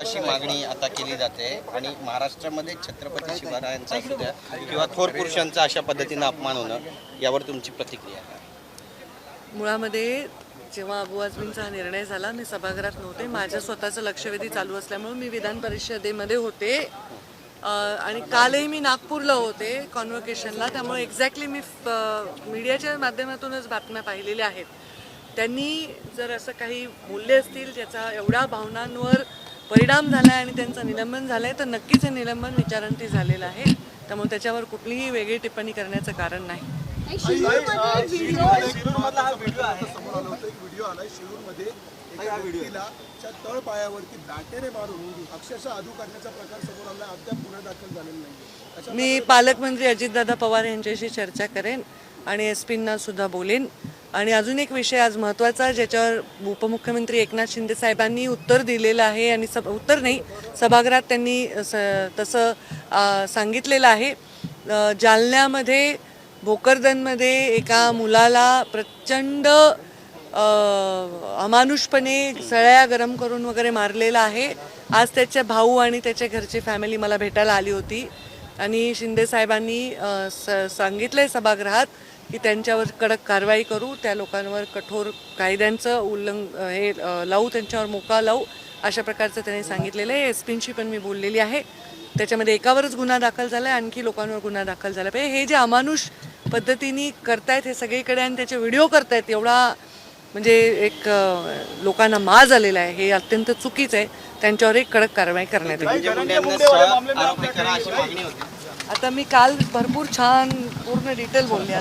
अशी मागणी आता केली जाते. आणि महाराष्ट्रामध्ये छत्रपती शिवरायांचा असू द्या किंवा थोर पुरुषांचा अशा पद्धतीनं अपमान होणं यावर तुमची प्रतिक्रिया मुळामध्ये जेव्हा अबू आजमींचा हा निर्णय झाला मी सभागृहात नव्हते. माझ्या स्वतःचं लक्षवेधी चालू असल्यामुळे मी विधान परिषदेमध्ये होते. आणि कालही मी नागपूरला होते कॉन्व्होकेशनला त्यामुळे एक्झॅक्टली मी मीडियाच्या माध्यमातूनच बातम्या पाहिलेल्या आहेत. त्यांनी जर असं काही मूल्य असतील ज्याचा एवढ्या भावनांवर परिणाम झाला आहे आणि त्यांचं निलंबन झालं आहे तर नक्कीच हे निलंबन विचारांती झालेलं आहे. त्यामुळे त्याच्यावर कुठलीही वेगळी टिप्पणी करण्याचं कारण नाही. शिरूरमधला हा व्हिडिओ आहे. समोर आला होता एक व्हिडिओ आलाय शिरूरमध्ये एका व्यक्तीला च्या तळ पायावरती बॅटेने मारून अक्षरशः अधू काढण्याचा प्रकार समोर आला. अद्याप गुन्हा दाखल झालेला नाही अशा मी पालकमंत्री अजितदादा पवार यांच्याशी चर्चा करेन आणि एस पींना सुद्धा बोलेन. आणि अजून एक विषय आज महत्त्वाचा ज्याच्यावर उपमुख्यमंत्री एकनाथ शिंदे साहेबांनी उत्तर दिलेलं आहे आणि सब उत्तर नाही सभागृहात त्यांनी स- तसं सांगितलेलं आहे. जालन्यामध्ये भोकरदनमध्ये एका मुलाला प्रचंड अमानुषपणे सळ्या गरम करून वगैरे मारलेला आहे. आज त्याच्या भाऊ आणि त्याच्या घरची फॅमिली मला भेटायला आली होती. आणि शिंदे साहेबांनी स स सांगितलंय सभागृहात की त्यांच्यावर कडक कारवाई करू त्या लोकांवर कठोर कायद्यांचं उल्लंघ हे लावू त्यांच्यावर मोका लावू अशा प्रकारचं त्यांनी सांगितलेलं आहे. एस पींशी पण मी बोललेली आहे. त्याच्यामध्ये एकावरच गुन्हा दाखल झाला आहे आणखी लोकांवर गुन्हा दाखल झाला पाहिजे. हे जे अमानुष पद्धतीने करतायत हे सगळीकडे आणि त्याचे व्हिडिओ करतायत एवढा म्हणजे एक लोकांना माज आलेला आहे हे अत्यंत चुकीचं आहे. त्यांच्यावर एक कडक कारवाई करण्यात येईल. म्हणजे मुंडेंना सरळ आरोपी करा अशी मागणी होती. आता मी काल भरपूर छान पूर्ण डिटेल बोलले